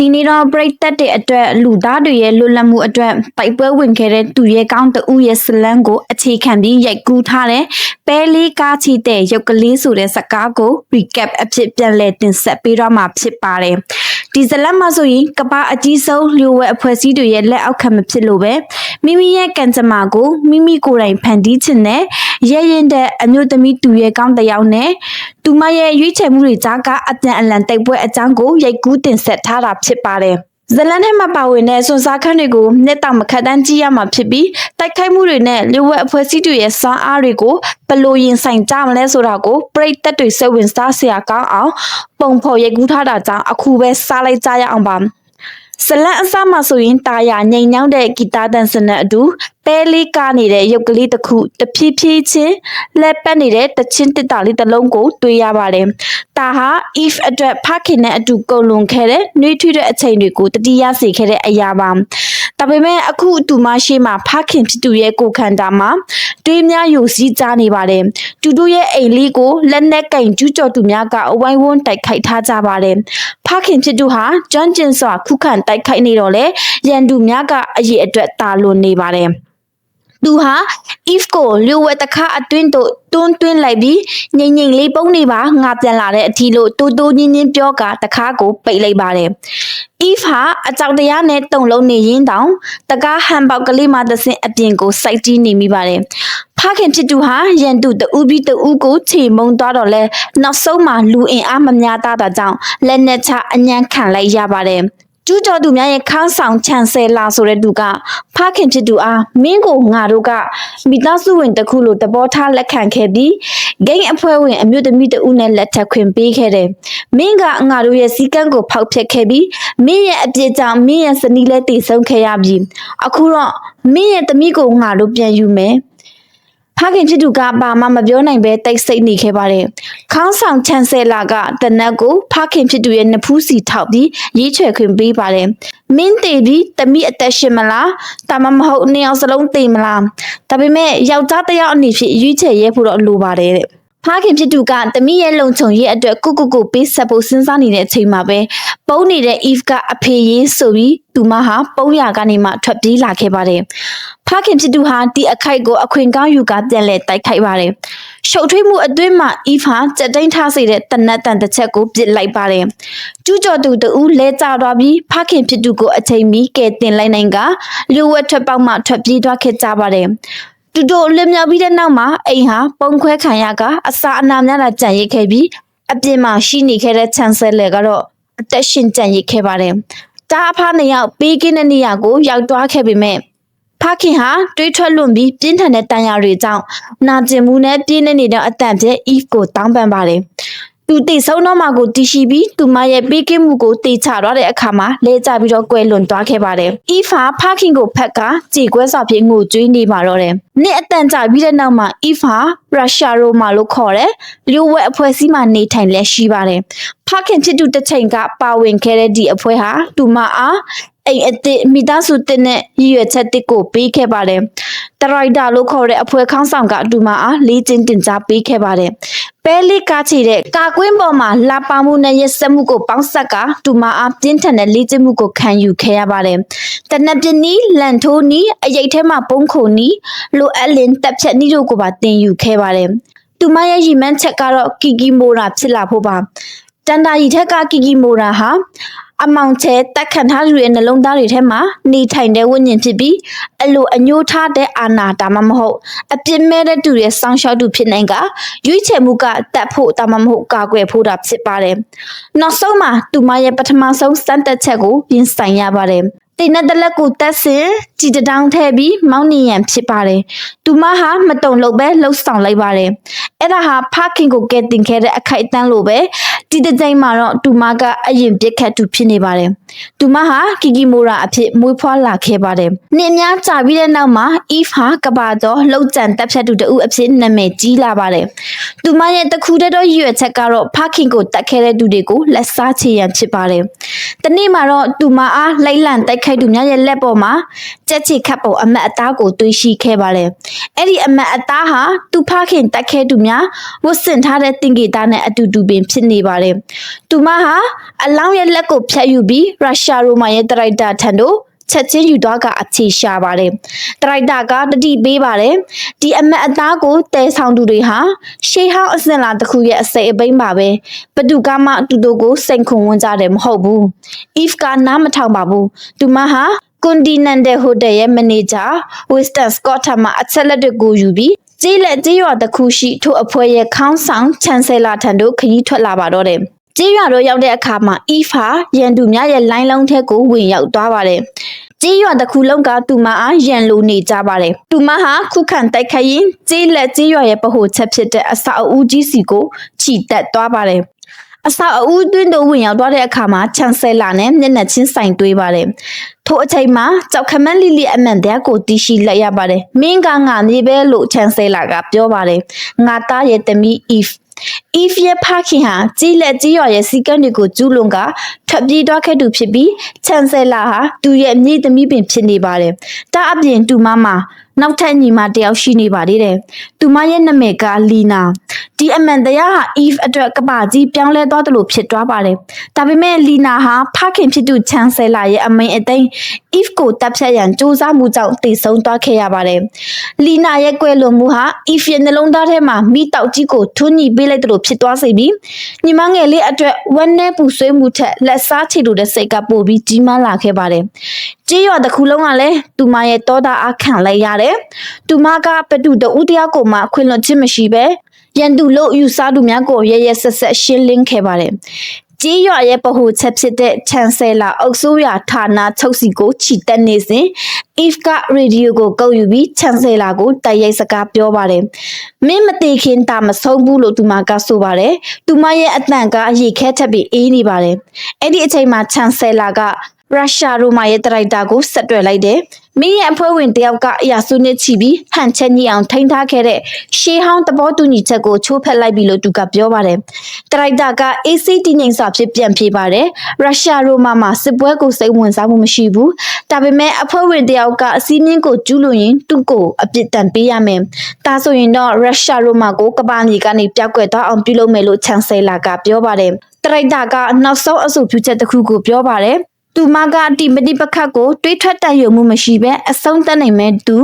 ဒီနေ့တော့ပရိသတ်တွေအတွက်လူသားတွေရဲ့လွတ်လပ်မှုအတွက်ပိုက်ပွဲဝင်ခဲ့တဲ့သူရဲကောင်းတဦးရဲ့ဇလန်းကိုအခြေခံပြီးရိုက်ကူးထားတဲ့ပဲလေးကားချီတဲ့ရုပ်ကလေးဆိုတဲ့ဇာတ်ကားကို recap အဖြစ်ပြန်လည်တင်ဆက်ပေးတော့မှာဖြစ်ပါတယ်။ဒီဇလန်းမှာဆိုရင်ကပ္ပအကြီးဆုံးလျှို့ဝှက်အဖွဲ့အစည်းတွေရဲ့လက်အောက်ခံမဖြစ်လို့ပဲမိမိရဲ့ကံကြမ္မာကိုမိမိကိုယ်တိုင်ဖန်တီးခြင်းနဲ့ရဲရင်တဲ့အမျိုးသမီးသူရဲကောင်းတစ်ယောက်နဲ့ သူမရဲ့ရွေးချယ်မှုတွေကြားကအပြန်အလှန်တိုက်ပွဲအကြောင်းကိုရိုက်ကူးတင်ဆက်ထားတာဖြစ်ပါတယ်။ဇလန်ထဲမှာပါဝင်တဲ့စွန်စားခန်းတွေကိုမျက်တောင်မခတ်တန်းကြည့်ရမှာဖြစ်ပြီးတိုက်ခိုက်မှုတွေနဲ့လျှို့ဝှက်အဖွဲ့အစည်းတွေရဲ့စွမ်းအားတွေကိုဘယ်လိုရင်ဆိုင်ကြမလဲဆိုတာကိုပရိသတ်တွေစိတ်ဝင်စားစရာကောင်းအောင်ပုံဖော်ရိုက်ကူးထားတာကြောင့်အခုပဲစားလိုက်ကြရအောင်ပါဇလန်အစမှာဆိုရင်တာယာငိမ်ညောင်းတဲ့ဂီတာတန်စနဲ့အတူ ပဲလေးကားနေတဲ့ရုပ်ကလေးတစ်ခုတဖြည်းဖြည်းချင်းလက်ပတ်နေတဲ့တချင်းတစ်တာလေးတစ်လုံးကိုတွေ့ရပါတယ်။ဒါဟာ Eve အတွက်ဖခင်နဲ့အတူကုန်လွန်ခဲ့တဲ့နှွေးထွေးတဲ့အချိန်တွေကိုတတိယစေခဲ့တဲ့အရာပါ။ဒါပေမဲ့အခုသူမရှိမှဖခင်ဖြစ်သူရဲ့ကိုယ်ခန္ဓာမှာတွေးများယူစည်းကြနေပါတယ်။သူတို့ရဲ့အိမ်လေးကိုလက်နက်ကင်ကျူးကျော်သူများကအဝိုင်းဝန်းတိုက်ခိုက်ထားကြပါတယ်။ဖခင်ဖြစ်သူဟာကျွမ်းကျင်စွာခုခံတိုက်ခိုက်နေတော့လေရန်သူများကအရေးအတွက်တာလွန်နေပါတယ်။ သူဟာ if ကိုလျှို့ဝှက်တစ်ခါအတွင်းသို့တွန်းတွင်းလိုက်ပြီးငိမ့်ငိမ့်လေးပုံနေပါငါပြန်လာတဲ့အထီလို့တိုးတိုးညင်းညင်းပြောကတစ်ခါကိုပိတ်လိုက်ပါတယ် if ဟာအကြောက်တရားနဲ့တုံလုံးနေရင်းတောင်တကားဟန်ပေါက်ကလေးမှသစင်အပြင်ကိုစိုက်တီးနေမိပါတယ်ဖခင်ဖြစ်သူဟာရန်သူတူပြီးတူကိုခြေမုံသွားတော့လဲနောက်ဆုံးမှာလူအင်အားမများတာကြောင့်လက်နဲ့ချအညံခံလိုက်ရပါတယ် ကျူးကျော်သူများရဲ့ခန်းဆောင်ချန်ဆယ်လာဆိုတဲ့သူကဖခင်ဖြစ်သူအားမင်းကိုငါတို့ကမိသားစုဝင်တစ်ခုလိုတဘောထားလက်ခံခဲ့ပြီးဂိမ်းအဖွဲ့ဝင်အမျိုးသမီးတဦးနဲ့လက်ထပ်ခွင့်ပေးခဲ့တယ်။မင်းကငါတို့ရဲ့စီကံကိုဖောက်ဖျက်ခဲ့ပြီးမင်းရဲ့အပြစ်ကြောင့်မင်းရဲ့ဇနီးလည်းတည်ဆုံးခဲ့ရပြီ။အခုတော့မင်းရဲ့သမီးကိုငါတို့ပြန်ယူမယ်။ ဖခင်ဖြစ်သူကဘာမှမပြောနိုင်ပဲတိတ်ဆိတ်နေခဲ့ပါတယ်။ခေါင်းဆောင်ချန်ဆယ်လာကတနက်ကိုဖခင်ဖြစ်သူရဲ့နဖူးစီထောက်ပြီးရေးချွယ်ခွင့်ပေးပါတယ်။မင်းတေပြီးတမိအသက်ရှင်မလား။ဒါမှမဟုတ်နှစ်ယောက်စလုံးတေမလား။ဒါပေမဲ့ယောက်ျားတစ်ယောက်အနေဖြင့်ရွေးချယ်ရဲဖို့တော့လိုပါတယ်တဲ့။ဖခင်ဖြစ်သူကတမိရဲ့လုံခြုံရေးအတွက်ကုကုကုပေးဆက်ဖို့စဉ်းစားနေတဲ့အချိန်မှာပဲပုံနေတဲ့ Eve ကအဖေရေးဆိုပြီးသူမဟာပုံရကနေမှထွက်ပြေးလာခဲ့ပါတယ်။ ဖခင်ဖြစ်သူဟာဒီအခိုက်ကိုအခွင့်ကောင်းယူကပြန်လဲတိုက်ခိုက်ပါတယ်။ရှုပ်ထွေးမှုအတွင်းမှာ Eve ဟာကြက်တိန်ထားစေတဲ့တနတ်တန်တစ်ချက်ကိုပစ်လိုက်ပါတယ်။ကျူးကျော်သူတူလဲကျသွားပြီးဖခင်ဖြစ်သူကိုအချိန်မီကယ်တင်လိုက်နိုင်ကလူဝက်ထွက်ပေါက်မှထွက်ပြေးသွားခဲ့ကြပါတယ်။တူတိုလင်မြောက်ပြီးတဲ့နောက်မှာအိမ်ဟာပုံခွဲခံရကအစာအနာများလာကြံရိတ်ခဲ့ပြီးအပြင်မှာရှိနေခဲ့တဲ့ချန်ဆယ်လေကတော့အသက်ရှင်ကြံရိတ်ခဲ့ပါတယ်။တားအဖနှစ်ယောက်ပေးကင်းတဲ့နေရာကိုရောက်သွားခဲ့ပေမဲ့ ဖခင်ဟာတွေးထွက်လွန်ပြီးပြင်းထန်တဲ့တန်ရာတွေကြောင့်နာကျင်မှုနဲ့ပြင်းနေနေတဲ့အတန်ပြဲ Eve ကိုတောင်းပန်ပါတယ်။သူတိတ်ဆုံးတော့မှကိုတည်ရှိပြီးသူမရဲ့ပေးကင်းမှုကိုတေချသွားတဲ့အခါမှာလဲကျပြီးတော့ကွယ်လွန်သွားခဲ့ပါတယ်။အီဖာဖခင်ကိုဖက်ကကြေကွဲစွာဖြင့်ငိုကြွေးနေပါတော့တယ်။နှစ်အတန်ကြာပြီးတဲ့နောက်မှာအီဖာရုရှားရိုမာလို့ခေါ်တဲ့လျှို့ဝှက်အဖွဲ့အစည်းမှနေထိုင်လက်ရှိပါတယ်။ဖခင်ဖြစ်သူတစ်ချိန်ကပါဝင်ခဲ့တဲ့ဒီအဖွဲ့ဟာသူမအား အိမ်အစ်စ်မိသားစုတစ်နဲ့ရည်ရွယ်ချက်တစ်ကိုပေးခဲ့ပါတယ်။တရိုက်တာလို့ခေါ်တဲ့အဖွဲ့ခေါင်းဆောင်ကသူမအားလေးချင်းတင်ကြားပေးခဲ့ပါတယ်။ပဲလီကားချီတဲ့ကာကွင်းပေါ်မှာလာပါမှုနဲ့ရက်စက်မှုကိုပေါင်းဆက်ကသူမအားပြင်းထန်တဲ့လေးကျမှုကိုခံယူခဲ့ရပါတယ်။တနက်ပြနီးလန်ထိုးနီးအရိတ်ထဲမှာပုံခုံနီးလိုအပ်လင်တက်ဖြတ်နီးတို့ကိုပါတင်ယူခဲ့ပါတယ်။သူမရဲ့ရီမန်းချက်ကတော့ကီကီမိုရာဖြစ်လာဖို့ပါ။တန်တာရီထက်ကကီကီမိုရာဟာ အမောင်ချဲတက်ခံထားသူရဲ့နှလုံးသားတွေထဲမှာနေထိုင်တဲ့ဝိညာဉ်ဖြစ်ပြီးအလိုအညိုးထားတဲ့အာနာဒါမှမဟုတ်အပြစ်မဲ့တဲ့သူရဲ့စောင်းရှောက်သူဖြစ်နိုင်ကရွေးချယ်မှုကတတ်ဖို့ဒါမှမဟုတ်ကာကွယ်ဖို့တာဖြစ်ပါတယ်။နောက်ဆုံးမှာသူမရဲ့ပထမဆုံးစမ်းသက်ချက်ကိုပြင်ဆိုင်ရပါတယ်။ တင်တဲ့တလက်ကိုတက်စင်ကြည်တောင်ထဲပြီးမောင်းနေရန်ဖြစ်ပါတယ်။သူမဟာမတုံလို့ပဲလှုပ်ဆောင်လိုက်ပါတယ်။အဲ့ဒါဟာဖခင်ကိုကဲတင်ခဲ့တဲ့အခိုက်အတန့်လိုပဲဒီတစ်ကြိမ်မှာတော့သူမကအရင်ပြစ်ခတ်သူဖြစ်နေပါတယ်။ သူမဟာကီကီမိုရာအဖြစ်မွေးဖွားလာခဲ့ပါတယ်။နှစ်များကြာပြီးတဲ့နောက်မှာ Eve ဟာကဘာတော့လှုပ်ကြံတက်ဖြတ်သူတဦးအဖြစ်နာမည်ကြီးလာပါတယ်။သူမရဲ့တခုတည်းသောရည်ရွယ်ချက်ကတော့ဖခင်ကိုတတ်ခဲ့တဲ့သူတွေကိုလက်စားချေရန်ဖြစ်ပါတယ်။တနေ့မှာတော့သူမအားလိုက်လံတိုက်ခိုက်သူများရဲ့လက်ပေါ်မှာကြက်ချီခတ်ပုံအမတ်အသားကိုတွေးရှိခဲ့ပါတယ်။အဲ့ဒီအမတ်အသားဟာသူဖခင်တက်ခဲသူများဝတ်ဆင်ထားတဲ့တင်ကေတာနဲ့အတူတူပင်ဖြစ်နေပါတယ်။သူမဟာအလောင်းရဲ့လက်ကိုဖြတ်ယူပြီးရုရှားရိုမာရဲ့တရိုက်တာထံသို့ချက်ချင်းယူသွားကအချေရှာပါတယ်။တရိုက်တာကတတိပေးပါတယ်။ဒီအမတ်အသားကိုတဲဆောင်သူတွေဟာရှေးဟောင်းအစင်လာတစ်ခုရဲ့အစိတ်အပိန်းပါပဲ။ဘသူကမှတူတူကိုစိန်ခုံဝင်ကြတယ်မဟုတ်ဘူး။ Eve ကနားမထောင်ပါဘူး။သူမဟာ Continental Hotel ရဲ့မန်နေဂျာ Winston Scott ထံမှအချက်လက်တွေကိုယူပြီးကြေးလက်ကြေးရွာတစ်ခုရှိထို့အဖွဲ့ရဲ့ခေါင်းဆောင်ချန်ဆယ်လာထံသို့ခရီးထွက်လာပါတော့တယ်။ ကြေးရွာတို့ရောက်တဲ့အခါမှာ Eve ဟာရန်သူများရဲ့လိုင်းလုံးထက်ကိုဝင်ရောက်သွားပါတယ်။ကြေးရွာတစ်ခုလုံးကသူမအားရန်လိုနေကြပါတယ်။သူမဟာခုခံတိုက်ခတ်ရင်ကြေးလက်ကြေးရွာရဲ့ပဟိုချက်ဖြစ်တဲ့အစာအုပ်ကြီးစီကိုခြိတက်သွားပါတယ်။အစာအုပ်တွင်းတို့ဝင်ရောက်သွားတဲ့အခါမှာချန်ဆယ်လာနဲ့မျက်နှာချင်းဆိုင်တွေးပါတယ်။ထိုအချိန်မှာကြောက်ခမန်းလိလိအမှန်တရားကိုတီးရှိလိုက်ရပါတယ်။မင်းကငါမြေပဲလို့ချန်ဆယ်လာကပြောပါတယ်။ငါသားရဲ့သမီး Eve Eve ရဲ့ဖခင်ဟာကြီးလက်ကြီးရွာရဲ့စီကံတွေကိုကျူးလွန်ကထွက်ပြေးသွားခဲ့သူဖြစ်ပြီးချန်ဆယ်လာဟာသူရဲ့အမိသမီးပင်ဖြစ်နေပါတယ်။တာအပြင်သူမမနောက်ထပ်ညီမတယောက်ရှိနေပါသေးတယ်။သူမရဲ့နာမည်ကလီနာ။ဒီအမှန်တရားဟာ Eve အတွက်ကပါကြီးပြောင်းလဲသွားတယ်လို့ဖြစ်သွားပါတယ်။ဒါပေမဲ့လီနာဟာဖခင်ဖြစ်သူချန်ဆယ်လာရဲ့အမိန်အသိမ်း Eve ကိုတပ်ဖြတ်ရန်စူးစမ်းမှုကြောင့်တည်ဆုံသွားခဲ့ရပါတယ်။လီနာရဲ့ကွယ်လွန်မှုဟာ Eve ရဲ့နှလုံးသားထဲမှာမိတောက်ကြီးကိုထွန်းညှိပေးလိုက်တယ်လို့ဖြစ်သွားစေပြီးညီမငယ်လေးအတွက်ဝမ်းနဲ့ပူဆွေးမှုထက်လက်စားချေလိုတဲ့စိတ်ကပိုပြီးကြီးမားလာခဲ့ပါတယ်။ကြေးရွာတစ်ခုလုံးကလည်းသူမရဲ့တောသားအခန့်လိုက်ရတယ်။သူမကဘသူတဦးတယောက်ကိုမှခွင့်လွှတ်ခြင်းမရှိပဲရန်သူလို့ယူဆသူများကိုရရဆက်ဆက်ရှင်းလင်းခဲ့ပါတယ်။ ကြီးရွာရဲ့ပဟိုချက်ဖြစ်တဲ့ချန်ဆယ်လာအုပ်စိုးရဌာနချုပ်စီကိုခြိတက်နေစဉ် Eve ကရေဒီယိုကိုကောက်ယူပြီးချန်ဆယ်လာကိုတိုက်ရိုက်စကားပြောပါတယ်။မင်းမသေးခင်တာမဆုံးဘူးလို့သူမကဆိုပါတယ်။သူမရဲ့အတန်ကရေခဲထက်ပြီးအေးနေပါတယ်။အဲ့ဒီအချိန်မှာချန်ဆယ်လာကရုရှားရိုမာရဲ့တရိုက်တာကိုဆက်တွယ်လိုက်တယ်။ မင်းရဲ့အဖွဲ့ဝင်တယောက်ကအရာစုနှစ်ချီပြီးဟန်ချက်ညအောင်ထိန်းထားခဲ့တဲ့ရှေးဟောင်းသဘောတူညီချက်ကိုချိုးဖက်လိုက်ပြီလို့သူကပြောပါတယ်။တရိုက်တာက AC တည်ငြိမ်စွာဖြစ်ပြန်ပြေးပါတယ်။ရုရှားရိုမာမှာစစ်ပွဲကိုစိတ်ဝင်စားမှုမရှိဘူး။ဒါပေမဲ့အဖွဲ့ဝင်တယောက်ကအစည်းအဝေးကိုကျူးလွန်ရင်သူ့ကိုအပြစ်ဒဏ်ပေးရမယ်။ဒါဆိုရင်တော့ရုရှားရိုမာကိုကပ္ပမြေကနေပျောက်ကွယ်သွားအောင်ပြုလုပ်မယ်လို့ချန်ဆယ်လာကပြောပါတယ်။တရိုက်တာကနောက်ဆုံးအဆိုပြုချက်တစ်ခုကိုပြောပါတယ်။ သူမကအတိမတိပခတ်ကိုတွေးထွက်တတ်ရုံမှုမရှိဘဲအဆုံးသတ်နိုင်မဲ့သူ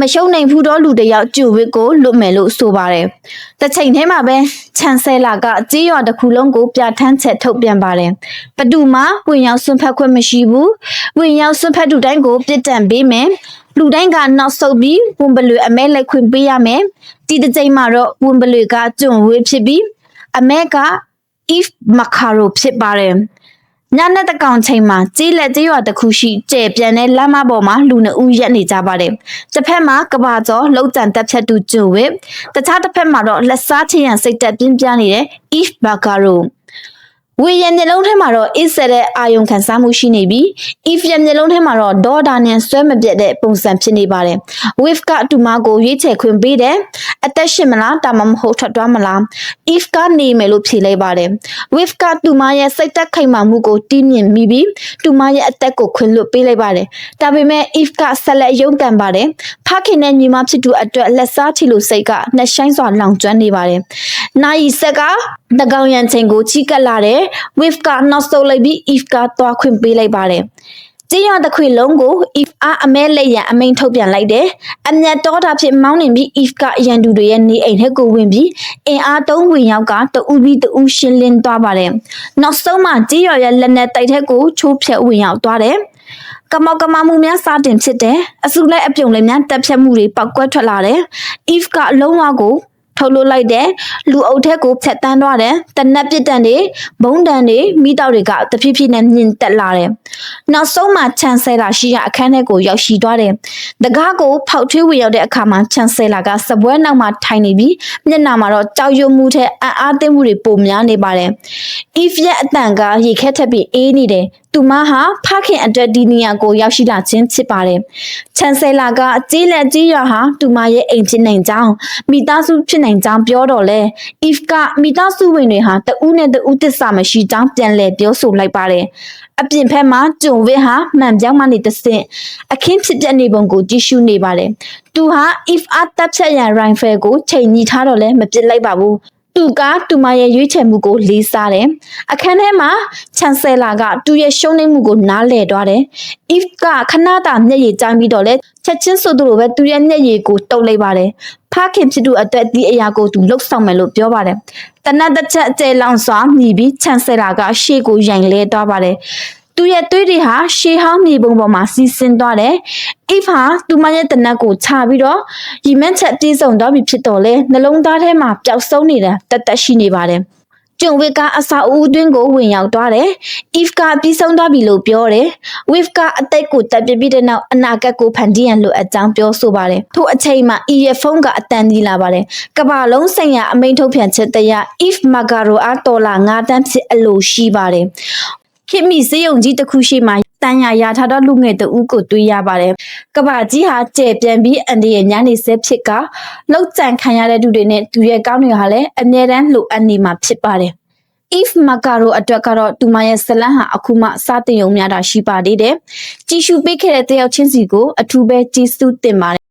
မရှုံနိုင်ဘူးတော့လူတယောက်ကျူဝစ်ကိုလွတ်မယ်လို့ဆိုပါတယ်။တစ်ချိန်တည်းမှာပဲချန်ဆယ်လာကကြေးရွာတစ်ခုလုံးကိုပြဋ္ဌာန်းချက်ထုတ်ပြန်ပါတယ်။ဘသူမှဝင်ရောက်ဆွန့်ဖက်ခွင့်မရှိဘူး။ဝင်ရောက်ဆွန့်ဖက်သူတိုင်းကိုပြစ်ဒဏ်ပေးမယ်။လူတိုင်းကနောက်ဆုတ်ပြီးဝန်ပလွေအမဲလက်ခွင့်ပေးရမယ်။ဒီတစ်ချိန်မှာတော့ဝန်ပလွေကကျွံဝေးဖြစ်ပြီးအမဲက if macaro ဖြစ်ပါတယ်။ ညနေတကောင်ချိန်မှာကြီးလက်ကြီးရွာတစ်ခုရှိကျဲပြန်တဲ့လမ်းမပေါ်မှာလူနှစ်ဦးရက်နေကြပါတယ်။တစ်ဖက်မှာကဘာကျော်လှုပ်ကြံတက်ဖြတ်သူကျိုဝစ်တခြားတစ်ဖက်မှာတော့လက်စားချရန်စိတ်တက်ပြင်းပြနေတဲ့ Eve Bakaro ဝေရမျက်လုံးထဲမှာတော့အစ်ဆက်တဲ့အာယုံခံစားမှုရှိနေပြီး if ရဲ့မျက်လုံးထဲမှာတော့ဒေါ်ဒါနဲ့ဆွဲမပြတ်တဲ့ပုံစံဖြစ်နေပါတယ် wave ကအတူမကိုရွေးချယ်ခွင့်ပေးတယ်အသက်ရှင်မလားတာမမဟုတ်ထွက်သွားမလား if ကနေမယ်လို့ဖြေလိုက်ပါတယ် wave ကတူမရဲ့စိတ်သက်ခိုင်မာမှုကိုတီးမြင်မိပြီးတူမရဲ့အသက်ကိုခွင့်လွှတ်ပေးလိုက်ပါတယ်ဒါပေမဲ့ if ကဆက်လက်ရုန်းကန်ပါတယ်ဖခင်နဲ့ညီမဖြစ်သူအတွက်လက်စားချီလို့စိတ်ကနှဆိုင်စွာလောင်ကျွမ်းနေပါတယ်နိုင်ဆက်က တကောင်ရန်ချိန်ကိုချီကပ်လာတယ် wave ကနောက်ဆုတ်လိုက်ပြီး if ကသွားခွင့်ပေးလိုက်ပါတယ်ကျင်းရတဲ့ခွေလုံးကို if အားအမဲလက်ရန်အမိန်ထုတ်ပြန်လိုက်တယ်။အမျက်တော်တာဖြစ်မောင်းနေပြီး if ကရန်သူတွေရဲ့နေအိမ်ထဲကိုဝင်ပြီးအင်အားသုံးဝင်ရောက်ကတူပြီးတူရှင်းလင်းသွားပါတယ်။နောက်ဆုံးမှကျင်းရရဲ့လက်နဲ့တိုက်ထက်ကိုချိုးဖြက်ဝင်ရောက်သွားတယ်။ကမောက်ကမမှုများစတင်ဖြစ်တယ်။အစုလိုက်အပြုံလိုက်များတက်ဖြတ်မှုတွေပောက်ကွက်ထွက်လာတယ်။ if ကအလုံးဝကို ထုတ်လွှတ်လိုက်တဲ့လူအုပ်ထက်ကိုဖြတ်တန်းသွားတယ်တနက်ပစ်တန်တွေဘုံတန်တွေမိတောက်တွေကတဖြည်းဖြည်းနဲ့မြင့်တက်လာတယ်နောက်ဆုံးမှချန်ဆယ်လာရှိရာအခန်းထဲကိုရောက်ရှိသွားတယ်တကားကိုဖောက်ထွေးဝင်ရောက်တဲ့အခါမှာချန်ဆယ်လာကစပွဲနောက်မှာထိုင်နေပြီးမျက်နှာမှာတော့ကြောက်ရွံ့မှုထက်အံ့အားသင့်မှုတွေပိုများနေပါတယ် if ရဲ့အတန်ကရေခဲထက်ပြီးအေးနေတယ် သူမဟာဖခင်အတွက်ဒီနေရာကိုရောက်ရှိလာခြင်းဖြစ်ပါတယ်။ချန်ဆယ်လာကကြေးလက်ကြေးရွာဟာသူမရဲ့အိမ်ဖြစ်နိုင်ကြောင်းမိသားစုဖြစ်နိုင်ကြောင်းပြောတော့လဲ။ if ကမိသားစုဝင်တွေဟာတဦးနဲ့တဦးတစ္ဆာမရှိကြောင်းပြန်လည်ပြောဆိုလိုက်ပါတယ်။အပြင်ဖက်မှာကျုံဝင်းဟာမှန်ပြောင်းမှနေတဆင့်အခင်းဖြစ်ပြနေပုံကိုကြည့်ရှုနေပါတယ်သူဟာ if အတပ်ဖြတ်ရန် rifle ကိုချိန်ညီထားတော့လဲမပစ်လိုက်ပါဘူး သူကတူမရဲ့ရွေးချယ်မှုကိုလေးစားတယ်။အခန်းထဲမှာချန်ဆယ်လာကသူရဲ့ရှုံးနိမ့်မှုကိုနားလည်သွားတယ်။ if ကခဏတာမျက်ရည်ကျပြီးတော့လဲချက်ချင်းဆိုသူလိုပဲသူရဲ့မျက်ရည်ကိုတုပ်လိုက်ပါတယ်။ဖခင်ဖြစ်သူအတွက်ဒီအရာကိုသူလှုပ်ဆောင်မယ်လို့ပြောပါတယ်။တနတ်တစ်ချက်အကျဲလောင်စွာမြည်ပြီးချန်ဆယ်လာကရှေ့ကိုရိုင်လဲသွားပါတယ်။ သူရဲ့သွေးတွေဟာရှေးဟောင်းမြေပုံပေါ်မှာစီးဆင်းသွားတယ်။ if ဟာသူမရဲ့တနတ်ကိုခြာပြီးတော့ရီမန့်ချက်ပြေးဆုံးသွားပြီဖြစ်တော့လဲနှလုံးသားထဲမှာပျောက်ဆုံးနေတာတက်တက်ရှိနေပါတယ်။ကျုံဝစ်ကအစာအုပ်အတွင်းကိုဝင်ရောက်သွားတယ်။ if ကပြီးဆုံးသွားပြီလို့ပြောတယ်။ with ကအသက်ကိုတပ်ပြပြီးတဲ့နောက်အနာဂတ်ကိုဖန်တီးရန်လိုအပ်ကြောင်းပြောဆိုပါတယ်။ထို့အချိန်မှာ earphone ကအတန်ကြီးလာပါတယ်။ကမ္ဘာလုံးဆိုင်ရာအမိန့်ထုတ်ပြန်ချက်တရား if magaro အတော်လာ9တန်းဖြစ်အလိုရှိပါတယ်။ ခင်မီစေယုံကြီးတစ်ခုရှိမှတန်ရာရထားတော့လူငယ်တဦးကိုတွေ့ရပါတယ်။ကဘာကြီးဟာကျဲပြန်ပြီးအန်ဒီရဲ့ညနေစဲဖြစ်ကလောက်ကြံခံရတဲ့သူတွေနဲ့သူရဲ့ကောင်းတွေဟာလည်းအမြဲတမ်းလိုအပ်နေမှာဖြစ်ပါတယ်။ if macaro အတွက်ကတော့သူမရဲ့ဇလန်းဟာအခုမှစတင်ရုံများတာရှိပါသေးတယ်။ကြည်ရှုပေးခဲ့တဲ့တယောက်ချင်းစီကိုအထူးပဲကျေးဇူးတင်ပါတယ်